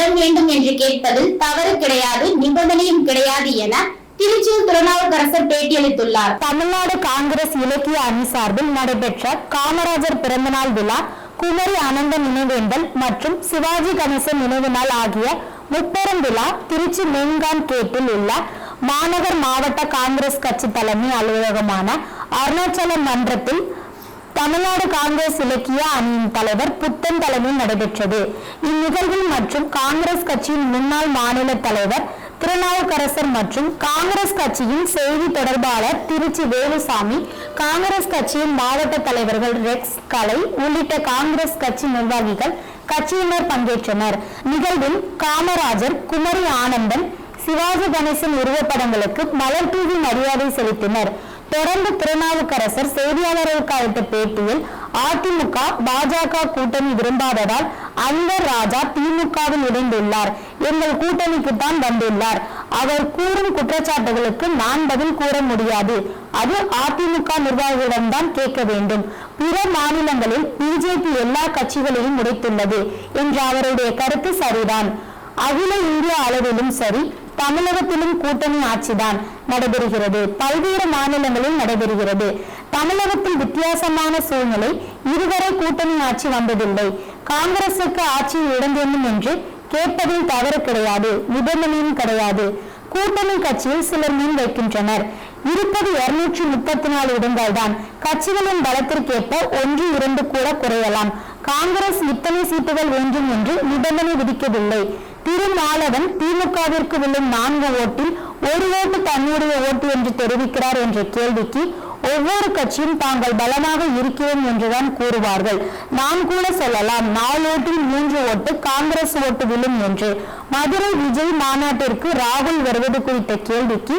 இடம் வேண்டும் என்று கேட்பதில் தவறு கிடையாது நிபந்தனையும் கிடையாது என திருச்சியில் திருநாவுக்கரசர் பேட்டியளித்துள்ளார். தமிழ்நாடு காங்கிரஸ் இலக்கிய அணி சார்பில் நடைபெற்ற காமராஜர் பிறந்தநாள் விழா குமரி அனந்த நினைவேந்தல் மற்றும் சிவாஜி கணேசன் நினைவு நாள் ஆகிய முப்பெரும் விழா திருச்சி மெயின்கான் கேட்டில் உள்ள மாநகர் மாவட்ட காங்கிரஸ் கட்சி தலைமை அலுவலகமான அருணாச்சலம் மன்றத்தில் தமிழ்நாடு காங்கிரஸ் இலக்கிய அணியின் தலைவர் புத்தன் தலைமையில் நடைபெற்றது. இந்நிகழ்வில் மற்றும் காங்கிரஸ் கட்சியின் முன்னாள் மாநில தலைவர் திருநாவுக்கரசர் மற்றும் காங்கிரஸ் கட்சியின் செய்தி தொடர்பாளர் திருச்சி வேலுசாமி காங்கிரஸ் கட்சியின் மாவட்ட தலைவர்கள் ரெக்ஸ் கலை உள்ளிட்ட காங்கிரஸ் கட்சி நிர்வாகிகள் கட்சியினர் பங்கேற்றனர். நிகழ்வில் காமராஜர் குமரி ஆனந்தன் சிவாஜி கணேசன் உருவப்படங்களுக்கு மலர் தூவி மரியாதை செலுத்தினர். தொடர்ந்து திருநாவுக்கரசர் செய்தியாளர்களுக்கு அளித்த பேட்டியில் அதிமுக பாஜக கூட்டணி விரும்பாததால் அன்வர் ராஜா திமுகவில் இணைந்துள்ளார். எங்கள் கூட்டணிக்கு தான் வந்துள்ளார். அவர் கூறும் குற்றச்சாட்டுகளுக்கு நான் பதில் கூற முடியாது. அது அதிமுக நிர்வாகிகளிடம்தான் கேட்க வேண்டும். பிற மாநிலங்களில் பிஜேபி எல்லா கட்சிகளையும் உடைத்துள்ளது என்ற அவருடைய கருத்து சரிதான். அகில இந்திய அளவிலும் சரி தமிழகத்திலும் கூட்டணி ஆட்சிதான் நடைபெறுகிறது. பல்வேறு மாநிலங்களில் நடைபெறுகிறது. தமிழகத்தில் வித்தியாசமான சூழ்நிலை. இதுவரை கூட்டணி ஆட்சி வந்ததில்லை. காங்கிரசுக்கு ஆட்சி இடம் என்று கேட்பதில் தவறு கிடையாது. நிபந்தனையும் கிடையாது. கூட்டணி கட்சியில் சிலர் முன் வைக்கின்றனர். இருப்பது இருநூற்றி முப்பத்தி நாலு இடங்கள் தான் கட்சிகளின் பலத்திற்கேற்ப ஒன்று இரண்டு கூட குறையலாம். காங்கிரஸ் இத்தனை சீட்டுகள் வேண்டும் என்று நிபந்தனை விதிக்கவில்லை. திருமாலவன் திமுகவிற்கு விழும் நான்கு ஓட்டில் ஒரு ஓட்டு தன்னுடைய ஓட்டு என்று தெரிவிக்கிறார் என்ற கேள்விக்கு ஒவ்வொரு கட்சியும் தாங்கள் பலமாக இருக்கிறோம் என்றுதான் கூறுவார்கள். நான் கூட சொல்லலாம் நாலு ஓட்டில் மூன்று ஓட்டு காங்கிரஸ் ஓட்டு விழும் என்று. மதுரை விஜய் மாநாட்டிற்கு ராகுல் வருவது குறித்த கேள்விக்கு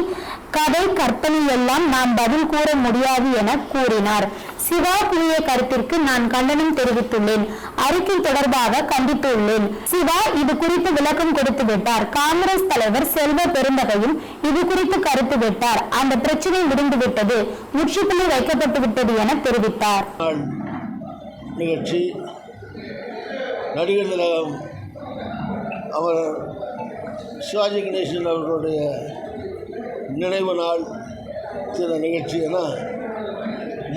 கதை கற்பனை எல்லாம் நாம் பதில் கூற முடியாது என கூறினார். சிவா கூறிய கருத்திற்கு நான் கண்டனம் தெரிவித்துள்ளேன். அறிக்கை தொடர்பாக கண்டித்துள்ளேன். சிவா இது குறித்து விளக்கம் கொடுத்து விட்டார். காங்கிரஸ் தலைவர் செல்வ பெருந்தகையும் இது குறித்து கருத்து விட்டார். அந்த பிரச்சனை முடிந்து விட்டது. முற்றுப்புள்ளி வைக்கப்பட்டு விட்டது என தெரிவித்தார். நிகழ்ச்சி நடிகர் திலகம் அவர் சிவாஜி கணேசன் அவர்களுடைய நினைவு நாள் சில நிகழ்ச்சி என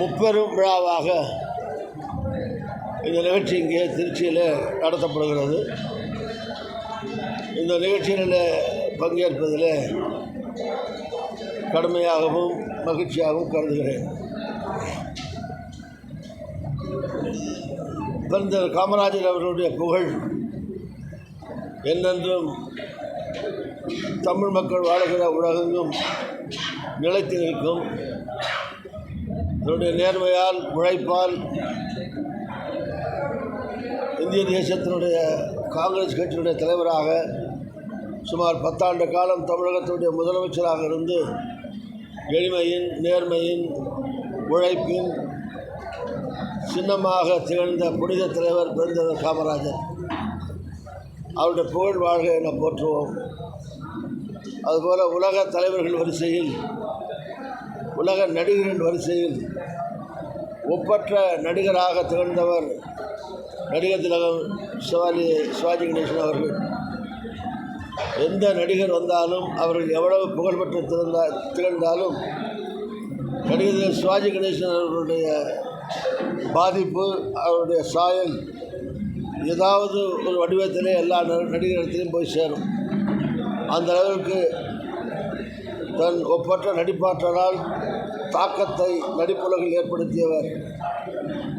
முப்பெரும் விழாவாக இந்த நிகழ்ச்சி இங்கே திருச்சியில் நடத்தப்படுகிறது. இந்த நிகழ்ச்சிகளில் பங்கேற்பதில் கடுமையாகவும் மகிழ்ச்சியாகவும் கருதுகிறேன். பிறந்த காமராஜர் அவர்களுடைய புகழ் என்னென்றும் தமிழ் மக்கள் வாழுகிற உலகெங்கும் நிலைத்து நிற்கும். தன்னுடைய நேர்மையால் உழைப்பால் இந்திய தேசத்தினுடைய காங்கிரஸ் கட்சியினுடைய தலைவராக சுமார் பத்தாண்டு காலம் தமிழகத்தினுடைய முதலமைச்சராக இருந்து எளிமையின் நேர்மையின் உழைப்பின் சின்னமாக திகழ்ந்த புனித தலைவர் பெருந்தலைவர் காமராஜர். அவருடைய புகழ் வாழ்க என போற்றுவோம். அதுபோல் உலக தலைவர்கள் வரிசையில் உலக நடிகரின் வரிசையில் ஒப்பற்ற நடிகராக திகழ்ந்தவர் நடிகர் திலகம் சிவாஜி சிவாஜி கணேசன் அவர்கள். எந்த நடிகர் வந்தாலும் அவர்கள் எவ்வளவு புகழ்பெற்று திறந்தா திகழ்ந்தாலும் நடிகர் சிவாஜி கணேசன் அவர்களுடைய பாதிப்பு அவருடைய சாயல் ஏதாவது ஒரு வடிவத்திலே எல்லா ந- நடிகரிடத்திலும் போய் சேரும். அந்த அளவுக்கு தன் ஒப்பற்ற நடிப்பாற்றலால் தாக்கத்தை நடிப்புலகில் ஏற்படுத்தியவர்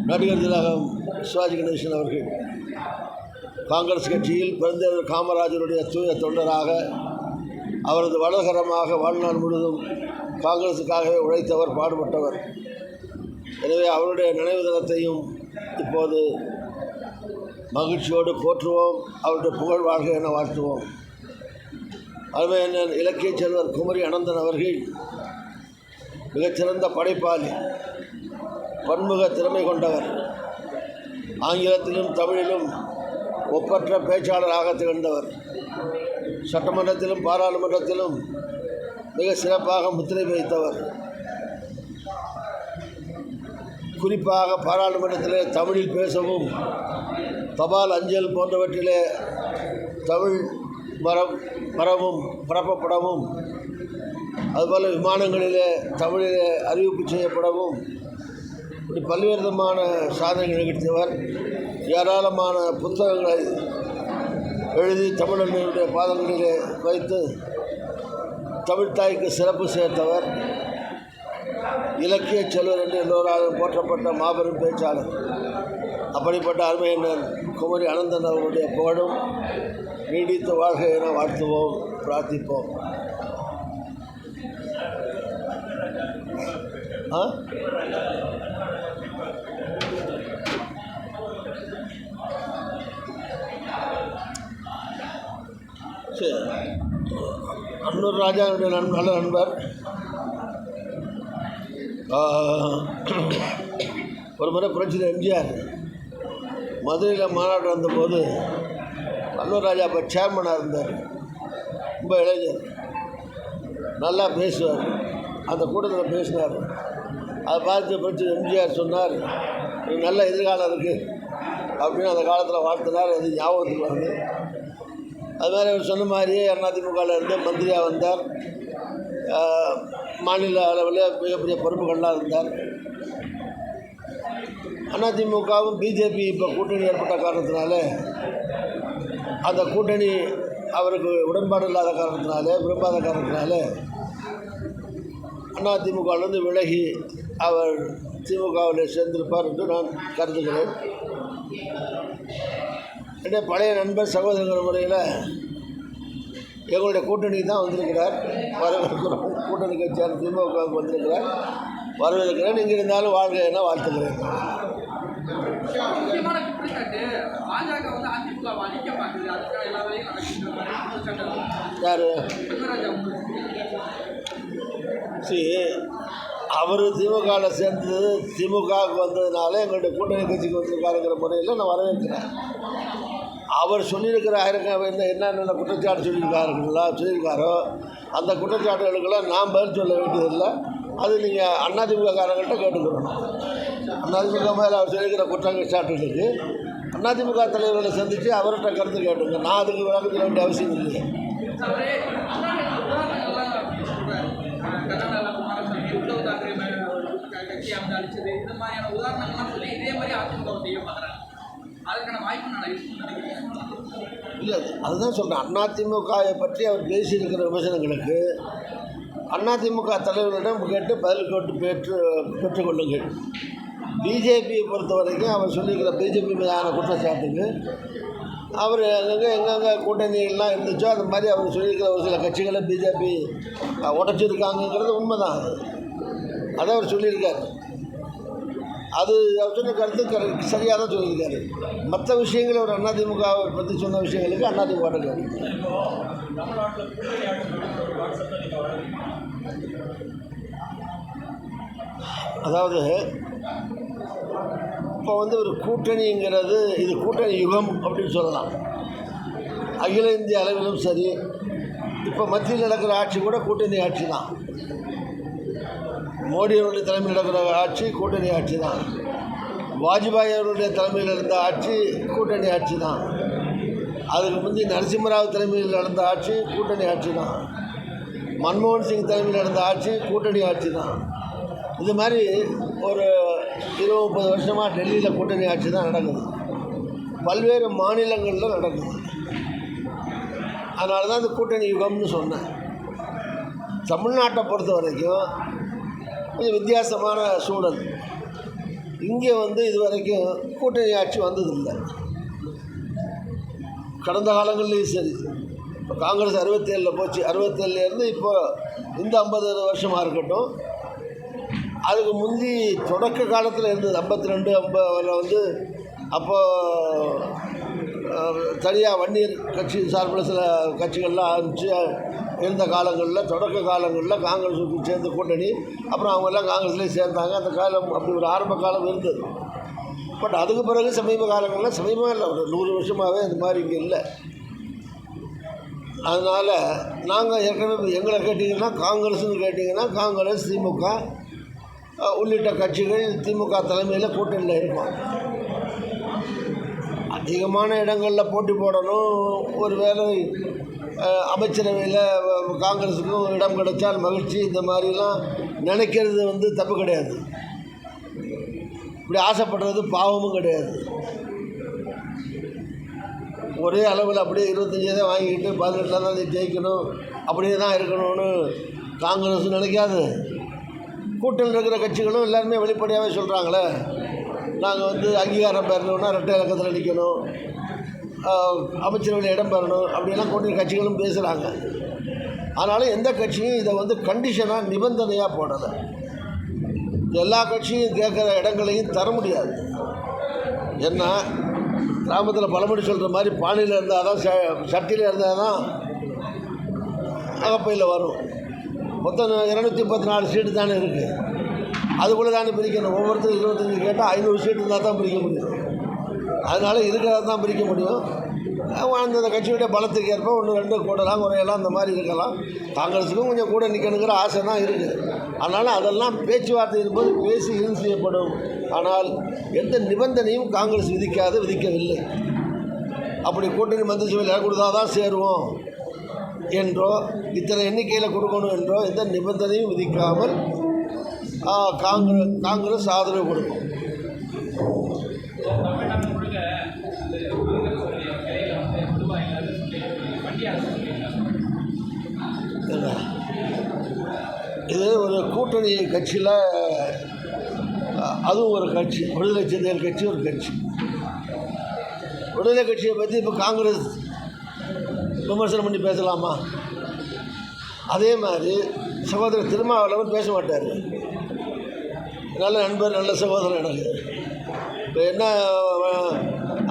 நடிகர் திலகம் சிவாஜி கணேசன் அவர்கள். காங்கிரஸ் கட்சியில் பெருந்தலைவர் காமராஜருடைய தூய தொண்டராக அவரது வலகரமாக வாழ்நாள் முழுதும் காங்கிரஸுக்காகவே உழைத்தவர் பாடுபட்டவர். எனவே அவருடைய நினைவு தினத்தையும் இப்போது மகிழ்ச்சியோடு போற்றுவோம். அவருடைய புகழ் வாழ்க என வாழ்த்துவோம். அதுவே என்ன இலக்கிய செல்வர் குமரி அனந்தன் அவர்கள் மிகச்சிறந்த படைப்பாளி பன்முக திறமை கொண்டவர். ஆங்கிலத்திலும் தமிழிலும் ஒப்பற்ற பேச்சாளராக திகழ்ந்தவர். சட்டமன்றத்திலும் பாராளுமன்றத்திலும் மிக சிறப்பாக முத்திரை வைத்தவர் குறிப்பாக பாராளுமன்றத்திலே தமிழில் பேசவும் தபால் அஞ்சல் போன்றவற்றிலே தமிழ் மரம் வரவும் பரப்பப்படவும் அதுபோல் விமானங்களிலே தமிழிலே அறிவிப்பு செய்யப்படவும். இப்படி பல்வேறு விதமான சாதனைகள் நிகழ்த்தியவர் ஏராளமான புத்தகங்களை எழுதி தமிழர்களுடைய பாதங்களிலே வைத்து தமிழ்த்தாய்க்கு சிறப்பு சேர்த்தவர். இலக்கிய செல்வர் என்று எல்லோராலும் போற்றப்பட்ட மாபெரும் பேச்சாளர். அப்படிப்பட்ட அருமையினர் குமரி அனந்தன் அவருடைய புகழும் நீடித்து வாழ்க என வாழ்த்துவோம் பிரார்த்திப்போம். ஆ? சரி. அன்னூர் ராஜாவுடைய நண் நல்ல நண்பர். ஒரு முறை புரட்சியில் எம்ஜிஆர். மதுரையில் மாநாடு வந்தபோது அன்னூர் ராஜா இப்போ சேர்மனாக இருந்தார். ரொம்ப இளைஞர். நல்லா பேசுவார். அந்த கூட்டத்தில் பேசினார். அதை பார்த்து படித்து எம்ஜிஆர் சொன்னார் "உனக்கு நல்ல எதிர்காலம் இருக்குது அப்படின்னு அந்த காலத்தில் வாழ்த்தினார். அது ஞாபகத்துக்கு வந்து அது மாதிரி அவர் சொன்ன மாதிரியே அதிமுகவில் இருந்து மந்திரியாக வந்தார். மாநில அளவில் மிகப்பெரிய பொறுப்புகள்லாம் இருந்தார். அதிமுகவும் பிஜேபி இப்போ கூட்டணி ஏற்பட்ட காரணத்தினால அந்த கூட்டணி அவருக்கு உடன்பாடு இல்லாத காரணத்தினால விரும்பாத காரணத்தினாலே அதிமுகவிலிருந்து விலகி அவர் திமுகவில் சேர்ந்திருப்பார் என்று நான் கருதுகிறேன். என்னுடைய பழைய நண்பர் சகோதரங்கிற முறையில் எங்களுடைய கூட்டணி தான் வந்திருக்கிறார். வரவேற்கிறோம். கூட்டணி கட்சியான திமுகவுக்கு வந்திருக்கிறார். வரவேற்கிறேன். இங்கே இருந்தாலும் வாழ்க என வாழ்த்துக்கிறேன் யார்? சரி அவர் திமுகவில் சேர்ந்தது திமுகவுக்கு வந்ததுனால எங்களுடைய கூட்டணி கட்சிக்கு வந்திருக்காருங்கிற முறையில் நான் வரவேற்கிறேன். அவர் சொல்லியிருக்கிற ஆயிரக்கம் என்ன என்னென்ன குற்றச்சாட்டு சொல்லியிருக்காருங்களா சொல்லியிருக்காரோ அந்த குற்றச்சாட்டுகளுக்கெல்லாம் நான் பதில் சொல்ல வேண்டியதில்லை. அது நீங்கள் அண்ணாதிமுக காரங்கள்ட்ட கேட்டுக்கணும். அதிமுக மேலே அவர் செய்கிற குற்றச்சாட்டுகளுக்கு அதிமுக தலைவர்களை சந்தித்து அவர்கிட்ட கருத்து கேட்டுங்க. நான் அதுக்கு விளக்கத்தில் வேண்டிய அவசியம் இல்லை. இல்லை அதுதான் சொல்கிறேன் அதிமுகவை பற்றி அவர் பேசியிருக்கிற விமர்சனங்களுக்கு அதிமுக தலைவரிடம் கேட்டு பதில் கேட்டு பெற்று பெற்றுக்கொள்ளுங்கள். பிஜேபியை பொறுத்த வரைக்கும் அவர் சொல்லியிருக்கிற பிஜேபி மீதான குற்றச்சாட்டுக்கு அவர் எங்கெங்கே எங்கெங்கே கூட்டணிகள்லாம் இருந்துச்சோ அது மாதிரி அவர் சொல்லியிருக்கிற ஒரு சில கட்சிகளை பிஜேபி உடைச்சிருக்காங்கங்கிறது உண்மைதான். அதை அவர் சொல்லியிருக்காரு. அது அவர் சொன்ன கருத்து கரெக்ட் சரியாக தான் சொல்லியிருக்காரு. மற்ற விஷயங்கள் அவர் அதிமுக பற்றி சொன்ன விஷயங்களுக்கு அதிமுக கேட்டு அதாவது இப்போ வந்து ஒரு கூட்டணிங்கிறது இது கூட்டணி யுகம் அப்படின்னு சொல்லலாம். அகில இந்திய அளவிலும் சரி இப்போ மத்தியில் நடக்கிற ஆட்சி கூட கூட்டணி ஆட்சி தான் மோடி அவருடைய தலைமையில் நடக்கிற ஆட்சி கூட்டணி ஆட்சி தான் வாஜ்பாய் அவருடைய தலைமையில் இருந்த ஆட்சி கூட்டணி ஆட்சி தான் அதுக்கு முந்தி நரசிம்மராவ் தலைமையில் நடந்த ஆட்சி கூட்டணி ஆட்சி தான் மன்மோகன் சிங் தலைமையில் நடந்த ஆட்சி கூட்டணி ஆட்சி தான் இது மாதிரி ஒரு இருபது முப்பது வருஷமாக டெல்லியில் கூட்டணி ஆட்சி தான் நடக்குது. பல்வேறு மாநிலங்களில் நடக்குது. அதனால தான் இந்த கூட்டணி யுகம்னு சொன்னேன். தமிழ்நாட்டை பொறுத்த வரைக்கும் கொஞ்சம் வித்தியாசமான சூழல். இங்கே வந்து இது வரைக்கும் கூட்டணி ஆட்சி வந்ததில்லை. கடந்த காலங்கள்லேயும் சரி. இப்போ காங்கிரஸ் அறுபத்தேழில் போச்சு. அறுபத்தேழுலேருந்து இப்போ இந்த ஐம்பது வருஷமாக இருக்கட்டும். அதுக்கு முந்தி தொடக்க காலத்தில் இருந்தது ஐம்பத்தி ரெண்டு ஐம்பதில் வந்து அப்போது தனியாக வன்னியர் கட்சி சார்பில் சில கட்சிகள்லாம் ஆரம்பித்து இருந்த காலங்களில் தொடக்க காலங்களில் காங்கிரஸுக்கு சேர்ந்து கூட்டணி அப்புறம் அவங்கெல்லாம் காங்கிரஸ்லேயே சேர்ந்தாங்க. அந்த காலம் அப்படி ஒரு ஆரம்ப காலம் இருந்தது. பட் அதுக்கு பிறகு சமீப காலங்களில் சமீபம் இல்லை ஒரு நூறு வருஷமாகவே இந்த மாதிரி இங்கே இல்லை. அதனால் நாங்கள் ஏற்கனவே எங்களை கேட்டிங்கன்னா காங்கிரஸ்னு கேட்டிங்கன்னா காங்கிரஸ் திமுக உள்ளிட்ட கட்சிகள் திமுக தலைமையில் கூட்டணியில் இருக்கும் அதிகமான இடங்களில் போட்டி போடணும். ஒரு வேளை அமைச்சரவையில் காங்கிரஸுக்கும் இடம் கிடைச்சால் மகிழ்ச்சி இந்த மாதிரிலாம் நினைக்கிறது வந்து தப்பு கிடையாது. இப்படி ஆசைப்படுறது பாவமும் கிடையாது. ஒரே அளவில் அப்படியே இருபத்தஞ்சி தான் வாங்கிக்கிட்டு பதினெட்டில் தான் ஜெயிக்கணும். அப்படியே தான் இருக்கணும்னு காங்கிரஸ் நினைக்காது. கூட்டணியில் இருக்கிற கட்சிகளும் எல்லாருமே வெளிப்படையாகவே சொல்கிறாங்களே நாங்கள் வந்து அங்கீகாரம் பெறணும்னா ரெட்டை இலக்கத்தில் நிற்கணும் அமைச்சர்கள் அமைச்சரவையில் இடம் பெறணும். அப்படிலாம் கூட்டணி கட்சிகளும் பேசுகிறாங்க அதனால் எந்த கட்சியும் இதை வந்து கண்டிஷனாக நிபந்தனையாக போடலை. எல்லா கட்சியும் கேட்குற இடங்களையும் தர முடியாது. ஏன்னா கிராமத்தில் பழமொழி சொல்கிற மாதிரி பானையில் இருந்தால் தான் ச சட்டியில் இருந்தால் தான் அகப்பையில் வரும். மொத்தம் இரநூத்தி முப்பத்தி நாலு சீட்டு தானே இருக்குது அதுக்குள்ளே தானே பிரிக்கணும். ஒவ்வொருத்தரும் இருபத்தஞ்சி கேட்டால் ஐநூறு சீட்டு இருந்தால் தான் பிரிக்க முடியும். அதனால் இருக்கிறத தான் பிரிக்க முடியும். அவங்க அந்தந்த கட்சியுடைய பலத்துக்கு ஏற்ப ஒன்று ரெண்டு கூடலாம் குறையலாம் அந்த மாதிரி இருக்கலாம். காங்கிரஸுக்கும் கொஞ்சம் கூட நிற்கணுங்கிற ஆசை தான் இருக்குது. அதனால் அதெல்லாம் பேச்சுவார்த்தையின் போது பேசி இறுதி செய்யப்படும் ஆனால் எந்த நிபந்தனையும் காங்கிரஸ் விதிக்காது விதிக்கவில்லை. அப்படி கூட்டணி மந்திரி சபையில் கொடுத்தா தான் சேருவோம் என்றோ இத்தனை எண்ணிக்கையில் கொடுக்கணும் என்றோ எந்த நிபந்தனையும் விதிக்காமல் காங்கிரஸ் காங்கிரஸ் ஆதரவு கொடுக்கும். என்ன? இது ஒரு கூட்டணி கட்சியில் அதுவும் ஒரு கட்சி விடுதலை சிறுத்தைகள் கட்சி ஒரு கட்சி. விடுதலை கட்சியை பற்றி இப்போ காங்கிரஸ் விமர்சனம் பண்ணி பேசலாமா? அதே மாதிரி சகோதரர் திருமாவளவன் பேச மாட்டார். நல்ல நண்பர் நல்ல சகோதரர் எனக்கு. இப்போ என்ன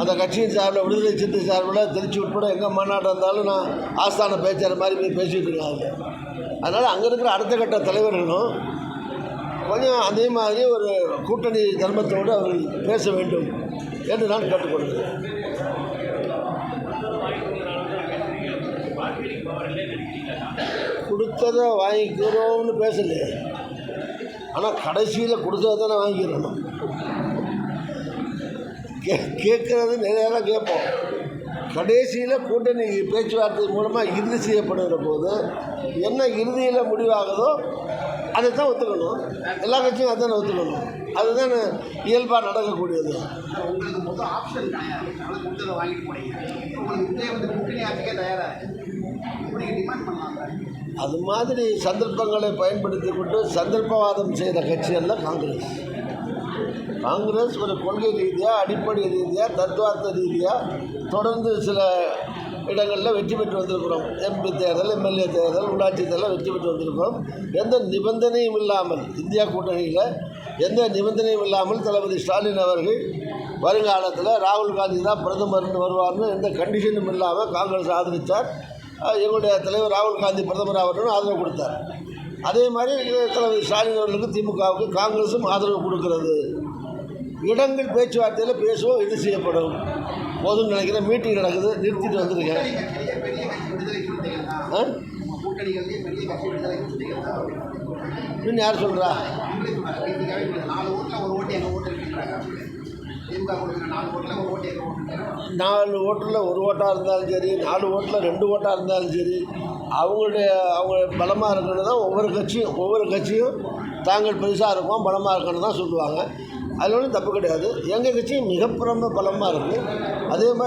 அந்த கட்சியின் சார்பில் விடுதலை சிறுத்தை சார்பில் திருச்சி உட்பட எங்கே மாநாட்டம் இருந்தாலும் நான் ஆஸ்தான பேச்சாளர் மாதிரி போய் பேசிகிட்டு இருக்காங்க அதனால் அங்கே இருக்கிற அடுத்த கட்ட தலைவர்களும் கொஞ்சம் அதே மாதிரி ஒரு கூட்டணி தர்மத்தோடு அவர்கள் பேச வேண்டும் என்று நான் கேட்டுக்கொள்கிறேன். கொடுத்ததை வாங்கிக்கிறோம்னு பேசலையே. ஆனால் கடைசியில் கொடுத்தா தானே வாங்கிடணும். கே கேட்குறது நிறையா தான் கேட்போம். கடைசியில் கூட்டணி பேச்சுவார்த்தை மூலமாக இறுதி செய்யப்படுகிற போது என்ன இறுதியில் முடிவாகுதோ அதை தான் ஒத்துக்கணும். எல்லா கட்சியும் அதை ஒத்துக்கணும். அதுதான் இயல்பாக நடக்கக்கூடியது. உங்களுக்கு அது மாதிரி சந்தர்ப்பங்களை பயன்படுத்தி கொண்டு சந்தர்ப்பவாதம் செய்கிற கட்சியல்ல காங்கிரஸ். காங்கிரஸ் ஒரு கொள்கை ரீதியாக அடிப்படை ரீதியாக தத்துவார்த்த ரீதியாக தொடர்ந்து சில இடங்களில் வெற்றி பெற்று வந்திருக்கிறோம். எம்பி தேர்தல் எம்எல்ஏ தேர்தல் உள்ளாட்சி தேர்தல் வெற்றி பெற்று வந்திருக்கிறோம். எந்த நிபந்தனையும் இல்லாமல் இந்தியா கூட்டணியில் எந்த நிபந்தனையும் இல்லாமல் தளபதி ஸ்டாலின் அவர்கள் வருங்காலத்தில் ராகுல் காந்தி தான் பிரதமர்னு வருவார்னு எந்த கண்டிஷனும் இல்லாமல் காங்கிரஸ் ஆதரித்தார் எங்களுடைய தலைவர் ராகுல் காந்தி பிரதமர் அவர்களும் ஆதரவு கொடுத்தார். அதே மாதிரி தலைவர் ஸ்டாலின் அவர்களுக்கு திமுகவுக்கு காங்கிரஸும் ஆதரவு கொடுக்கிறது. இடங்கள் பேச்சுவார்த்தையில் பேசுவோம் இது செய்யப்படும். போதும் நினைக்கிறேன். மீட்டிங் நடக்குது. நிறுத்திட்டு வந்திருக்கேன். இன்னும் யார் சொல்கிறா நாலு ஓட்டில் ஒரு நாலு ஓட்டில் ஒரு ஓட்டாக இருந்தாலும் சரி நாலு ஓட்டில் ரெண்டு ஓட்டாக இருந்தாலும் சரி அவங்களுடைய அவங்க பலமாக இருக்கணும் தான் ஒவ்வொரு கட்சியும் ஒவ்வொரு கட்சியும் தாங்கள் பெருசாக இருக்கும் பலமாக இருக்கணும் தான் சொல்லுவாங்க. அதில் ஒன்றும் தப்பு கிடையாது. எங்கள் கட்சியும் மிக பலமாக இருக்குது அதே மாதிரி